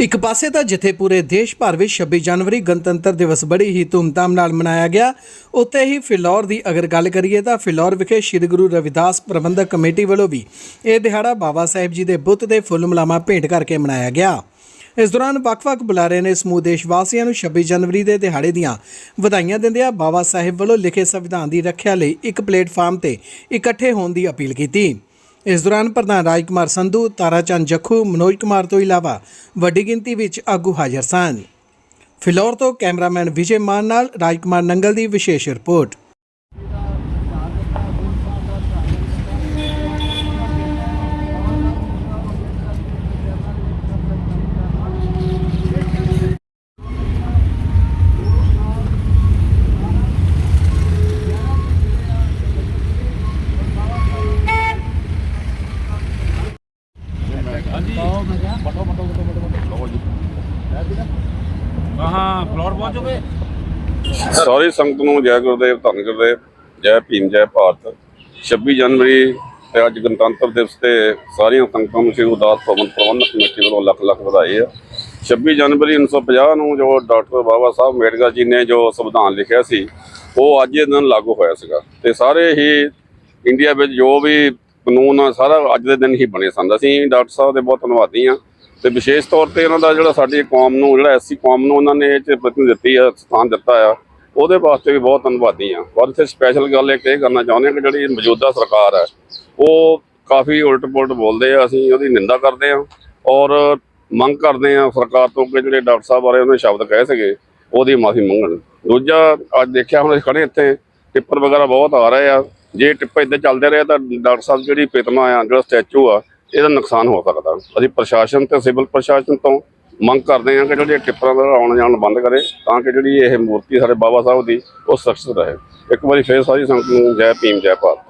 ਇੱਕ ਪਾਸੇ ਤਾਂ ਜਿੱਥੇ ਪੂਰੇ ਦੇਸ਼ ਭਰ ਵਿੱਚ 26 ਜਨਵਰੀ ਗਣਤੰਤਰ ਦਿਵਸ ਬੜੀ ਹੀ ਧੂਮਧਾਮ ਨਾਲ ਮਨਾਇਆ ਗਿਆ, ਉੱਥੇ ਹੀ ਫਿਲੌਰ ਦੀ ਅਗਰ ਗੱਲ ਕਰੀਏ ਤਾਂ ਫਿਲੌਰ ਵਿਖੇ ਸ੍ਰੀ ਗੁਰੂ ਰਵਿਦਾਸ ਪ੍ਰਬੰਧਕ ਕਮੇਟੀ ਵੱਲੋਂ ਵੀ ਇਹ ਦਿਹਾੜਾ ਬਾਬਾ ਸਾਹਿਬ ਜੀ ਦੇ ਬੁੱਤ ਦੇ ਫੁੱਲ ਮਲਾਮਾ ਭੇਂਟ ਕਰਕੇ ਮਨਾਇਆ ਗਿਆ। ਇਸ ਦੌਰਾਨ ਵੱਖ-ਵੱਖ ਬੁਲਾਰੇ ਨੇ ਸਮੂਹ ਦੇਸ਼ ਵਾਸੀਆਂ ਨੂੰ 26 ਜਨਵਰੀ ਦੇ ਦਿਹਾੜੇ ਦੀਆਂ ਵਧਾਈਆਂ ਦਿੰਦਿਆਂ ਬਾਬਾ ਸਾਹਿਬ ਵੱਲੋਂ ਲਿਖੇ ਸੰਵਿਧਾਨ ਦੀ ਰੱਖਿਆ ਲਈ ਇੱਕ ਪਲੇਟਫਾਰਮ ਤੇ ਇਕੱਠੇ ਹੋਣ ਦੀ ਅਪੀਲ ਕੀਤੀ। ਇਸ ਦੌਰਾਨ ਪ੍ਰਧਾਨ ਰਾਜ ਕੁਮਾਰ ਸੰਧੂ, ਤਾਰਾਚੰਦ ਜੱਖੂ, ਮਨੋਜ ਕੁਮਾਰ ਤੋਂ ਇਲਾਵਾ ਵੱਡੀ ਗਿਣਤੀ ਵਿੱਚ ਆਗੂ ਹਾਜ਼ਰ ਸਨ। ਫਿਲੌਰ ਤੋਂ ਕੈਮਰਾਮੈਨ ਵਿਜੇ ਮਾਨ ਨਾਲ ਰਾਜ ਕੁਮਾਰ ਨੰਗਲ ਦੀ ਵਿਸ਼ੇਸ਼ ਰਿਪੋਰਟ ਹਾਂ ਫਲੋਰ ਪਹੁੰਚੋਗੇ ਸਾਰੀ ਸੰਗਤ ਨੂੰ ਜੈ ਗੁਰਦੇਵ, ਧੰਨ ਗੁਰਦੇਵ, ਜੈ ਭੀਮ, ਜੈ ਭਾਰਤ। 26 ਜਨਵਰੀ ਤੇ ਅੱਜ ਗਣਤੰਤਰ ਦਿਵਸ ਤੇ ਸਾਰੀਆਂ ਸੰਗਤਾਂ ਨੂੰ ਸ੍ਰੀ ਉਦਾਸ ਭਵਨ ਪ੍ਰਬੰਧਕ ਕਮੇਟੀ ਵੱਲੋਂ ਲੱਖ ਲੱਖ ਵਧਾਈ ਹੈ 26 ਜਨਵਰੀ 1950 ਨੂੰ ਜੋ ਡਾਕਟਰ ਬਾਬਾ ਸਾਹਿਬ ਅੰਬੇਡਕਰ ਜੀ ਨੇ ਜੋ ਸੰਵਿਧਾਨ ਲਿਖਿਆ ਸੀ, ਉਹ ਅੱਜ ਇਹ ਦਿਨ ਲਾਗੂ ਹੋਇਆ ਸੀਗਾ। ਤੇ ਸਾਰੇ ਹੀ ਇੰਡੀਆ ਵਿੱਚ ਜੋ ਵੀ ਕਾਨੂੰਨ ਆ, ਸਾਰਾ ਅੱਜ ਦੇ ਦਿਨ ਹੀ ਬਣੇ ਸਨ। ਅਸੀਂ ਡਾਕਟਰ ਸਾਹਿਬ ਦੇ ਬਹੁਤ ਧੰਨਵਾਦੀ ਆ। ਤੇ ਵਿਸ਼ੇਸ਼ ਤੌਰ ਤੇ ਉਹਨਾਂ ਦਾ ਜਿਹੜਾ ਸਾਡੀ ਕੌਮ ਨੂੰ, ਜਿਹੜਾ ਐਸਸੀ ਕੌਮ ਨੂੰ ਉਹਨਾਂ ਨੇ ਇਹ ਚ ਪ੍ਰਤੀਨਿਧੀ ਦਿੱਤੀ ਆ, ਸਥਾਨ ਦਿੱਤਾ ਆ, ਉਹਦੇ ਵਾਸਤੇ ਵੀ ਬਹੁਤ ਧੰਨਵਾਦੀ ਆ। ਪਰ ਇੱਥੇ ਸਪੈਸ਼ਲ ਗੱਲ ਇੱਕ ਇਹ ਕਰਨਾ ਚਾਹੁੰਦੇ ਆ ਕਿ ਜਿਹੜੀ ਮੌਜੂਦਾ ਸਰਕਾਰ ਹੈ ਉਹ ਕਾਫੀ ਉਲਟ ਪੁਲਟ ਬੋਲਦੇ ਆ, ਅਸੀਂ ਉਹਦੀ ਨਿੰਦਾ ਕਰਦੇ ਆ ਔਰ ਮੰਗ ਕਰਦੇ ਆ ਸਰਕਾਰ ਤੋਂ ਕਿ ਜਿਹੜੇ ਡਾਕਟਰ ਸਾਹਿਬ ਬਾਰੇ ਉਹਨੇ ਸ਼ਬਦ ਕਹੇ ਸੀਗੇ, ਉਹਦੀ ਮਾਫੀ ਮੰਗਣ। ਦੂਜਾ, ਅੱਜ ਦੇਖਿਆ ਹੁਣ ਅਸੀਂ ਖੜੇ ਇੱਥੇ, ਟਿੱਪਰ ਵਗੈਰਾ ਬਹੁਤ ਆ ਰਹੇ ਆ। ਜੇ ਟਿੱਪਰ ਇੱਦਾਂ ਚੱਲਦੇ ਰਹੇ ਤਾਂ ਡਾਕਟਰ ਸਾਹਿਬ ਦੀ ਜਿਹੜੀ ਪ੍ਰਤਿਮਾ ਆ, ਜਿਹੜਾ ਸਟੈਚੂ ਆ ਇਹਦਾ ਨੁਕਸਾਨ ਹੋ ਸਕਦਾ। ਅਸੀਂ ਪ੍ਰਸ਼ਾਸਨ ਤੇ ਸਿਵਲ ਪ੍ਰਸ਼ਾਸਨ ਤੋਂ ਮੰਗ ਕਰਦੇ ਹਾਂ ਕਿ ਜਿਹੜੇ ਟਿੱਪਰਾਂ ਦਾ ਆਉਣ ਜਾਣ ਬੰਦ ਕਰੇ, ਤਾਂ ਕਿ ਜਿਹੜੀ ਇਹ ਮੂਰਤੀ ਸਾਡੇ ਬਾਬਾ ਸਾਹਿਬ ਦੀ, ਉਹ ਸੁਰੱਖਿਅਤ ਰਹੇ। ਇੱਕ ਵਾਰੀ ਫੇਰ ਸਾਰੀ ਸੰਗਤ ਨੂੰ ਜੈ ਭੀਮ, ਜੈ ਭਾਰਤ।